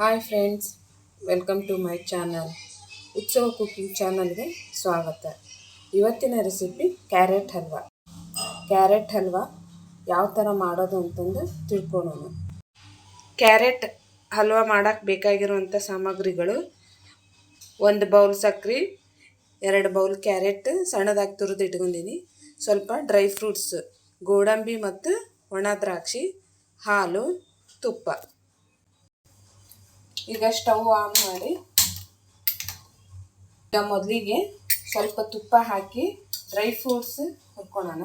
Hi friends welcome to my channel Utsav cooking ಚಾನಲ್ಗೆ ಸ್ವಾಗತ. ಇವತ್ತಿನ recipe carrot halwa carrot halwa ಯಾವ ಥರ ಮಾಡೋದು ಅಂತಂದು ತಿಳ್ಕೊಳ್ಳೋಣ ಕ್ಯಾರೆಟ್ ಹಲ್ವಾ ಮಾಡೋಕ್ಕೆ ಬೇಕಾಗಿರುವಂಥ ಸಾಮಗ್ರಿಗಳು ಒಂದು ಬೌಲ್ ಸಕ್ರೆ, ಎರಡು ಬೌಲ್ ಕ್ಯಾರೆಟ್ ಸಣ್ಣದಾಗಿ ತುರಿದು ಇಟ್ಕೊಂಡಿನಿ. ಸ್ವಲ್ಪ ಡ್ರೈ ಫ್ರೂಟ್ಸ್ ಗೋಡಂಬಿ ಮತ್ತು ಒಣ ದ್ರಾಕ್ಷಿ, ಹಾಲು, ತುಪ್ಪ. ಈಗ ಸ್ಟವ್ ಆನ್ ಮಾಡಿ ಈಗ ಮೊದಲಿಗೆ ಸ್ವಲ್ಪ ತುಪ್ಪ ಹಾಕಿ ಡ್ರೈ ಫ್ರೂಟ್ಸ್ ಹುರ್ಕೊಳ್ಳೋಣ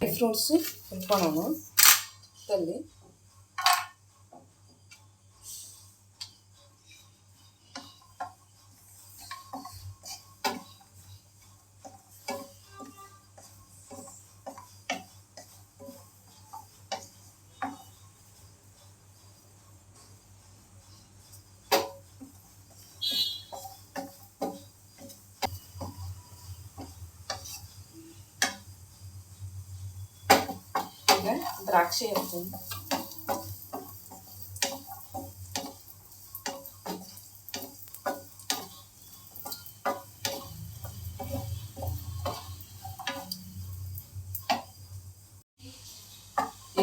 ಡ್ರೈ ಫ್ರೂಟ್ಸ್ ಹುರ್ಕೊಳ್ಳೋಣ ದ್ರಾಕ್ಷಿ ಹಾಕ್ತೀನಿ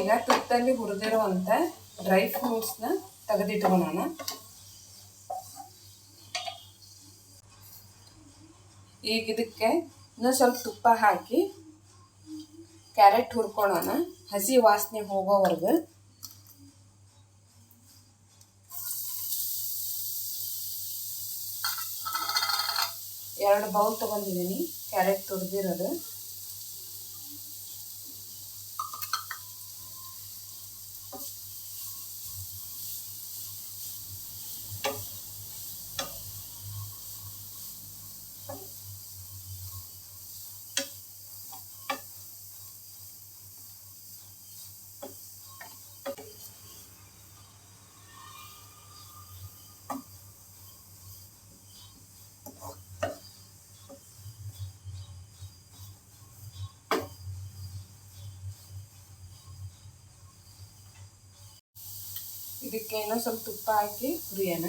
ಈಗ ತುಪ್ಪದಲ್ಲಿ ಹುರಿದಿರುವಂಥ ಡ್ರೈ ಫ್ರೂಟ್ಸ್ನ ತೆಗೆದಿಟ್ಕೊಳ್ಳೋಣ ಈಗ ಇದಕ್ಕೆ ಇನ್ನೂ ಸ್ವಲ್ಪ ತುಪ್ಪ ಹಾಕಿ ಕ್ಯಾರೆಟ್ ಹುರ್ಕೊಳ್ಳೋಣ. ಹಸಿ ವಾಸನೆ ಹೋಗೋವರೆಗೂ. ಎರಡು ಬೌಲ್ ತೊಗೊಂಡಿದ್ದೀನಿ. ಕ್ಯಾರೆಟ್ ತುರಿದಿರೋದು. ಇದಕ್ಕೆ ಏನೋ ಸ್ವಲ್ಪ ತುಪ್ಪ ಹಾಕಿ ಹುರಿಯೋಣ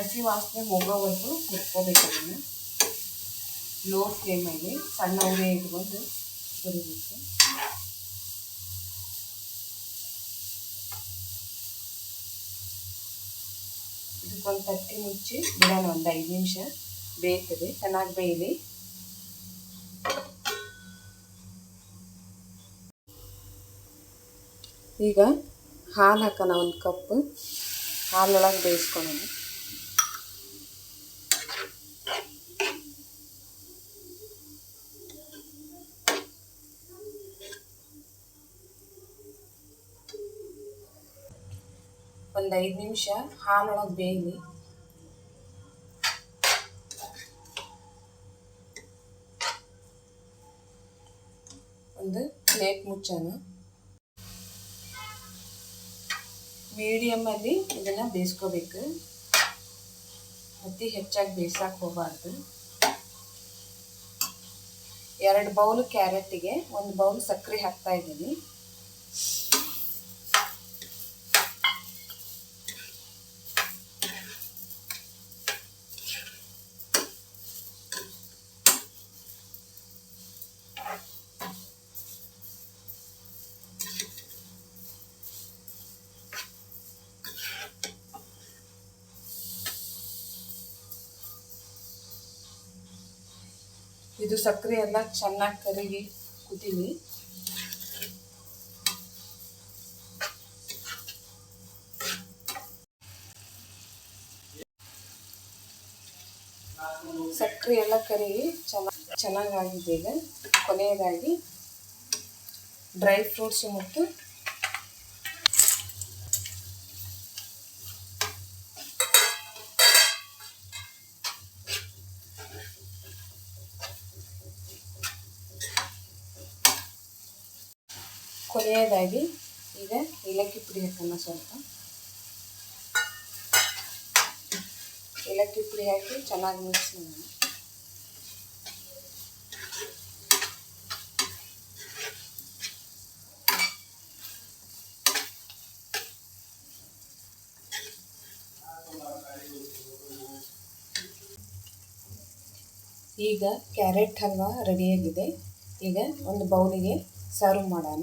ಹಸಿ ವಾಸನೆ ಹೋಗೋವರೆಗೂ ಹುರ್ಕೋಬೇಕು ಅದನ್ನು ಲೋ ಫ್ಲೇಮಲ್ಲಿ ಸಣ್ಣ ಉರಿ ಇಟ್ಕೊಂಡು ಹುರಿಬೇಕು ಇದಕ್ಕೊಂದು ತಟ್ಟಿ ಮುಚ್ಚಿ ಬಿಡೋಣ, ಒಂದು ಐದು ನಿಮಿಷ ಬೇಯ್ತದೆ, ಚೆನ್ನಾಗಿ ಬೇಯಲಿ. ಈಗ ಹಾಲು ಹಾಕೋಣ, ಒಂದು ಕಪ್ ಹಾಲೊಳಗೆ ಬೇಯಿಸ್ಕೊಳ್ಳೋಣ ಒಂದು ಐದು ನಿಮಿಷ ಹಾಲೊಳಗೆ ಬೇಯಲಿ. ಒಂದು ಪ್ಲೇಟ್ ಮುಚ್ಚೋಣ. ಮೀಡಿಯಮಲ್ಲಿ ಇದನ್ನು ಬೇಯಿಸ್ಕೋಬೇಕು. ಅತಿ ಹೆಚ್ಚಾಗಿ ಬೇಯಿಸಕ್ಕೆ ಹೋಗಬಾರ್ದು. ಎರಡು ಬೌಲ್ ಕ್ಯಾರೆಟಿಗೆ ಒಂದು ಬೌಲ್ ಸಕ್ಕರೆ ಹಾಕ್ತಾ ಇದ್ದೀನಿ. ಇದು ಸಕ್ಕರೆ ಎಲ್ಲ ಚೆನ್ನಾಗಿ ಕರಗಿ ಕುದೀನಿ ಸಕ್ಕರೆ ಎಲ್ಲ ಕರಗಿ ಚೆನ್ನಾಗಿ ಚೆನ್ನಾಗಾಗಿದೆ ಈಗ. ಕೊನೆಯದಾಗಿ ಡ್ರೈ ಫ್ರೂಟ್ಸ್ ಮತ್ತು ಕೊನೆಯದಾಗಿ ಈಗ ಏಲಕ್ಕಿ ಪುಡಿ ಹಾಕೋಣ ಸ್ವಲ್ಪ. ಏಲಕ್ಕಿ ಪುಡಿ ಹಾಕಿ ಚೆನ್ನಾಗಿ ಮಿಕ್ಸ್ ಮಾಡೋಣ. ಈಗ ಕ್ಯಾರೆಟ್ ಹಲ್ವಾ ರೆಡಿಯಾಗಿದೆ ಈಗ ಒಂದು ಬೌಲಿಗೆ ಸರ್ವ್ ಮಾಡೋಣ.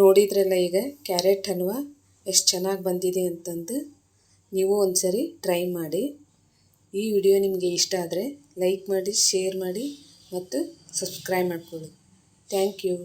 ನೋಡಿದ್ರಲ್ಲ ಈಗ, ಕ್ಯಾರೆಟ್ ಹಲ್ವ ಎಷ್ಟು ಚೆನ್ನಾಗಿ ಬಂದಿದೆ ಅಂತಂದು ನೀವು ಒಂದು ಸರಿ ಟ್ರೈ ಮಾಡಿ. ಈ ವಿಡಿಯೋ ನಿಮಗೆ ಇಷ್ಟ ಆದರೆ ಲೈಕ್ ಮಾಡಿ, ಶೇರ್ ಮಾಡಿ ಮತ್ತು ಸಬ್ಸ್ಕ್ರೈಬ್ ಮಾಡ್ಕೊಳ್ಳಿ. Thank you.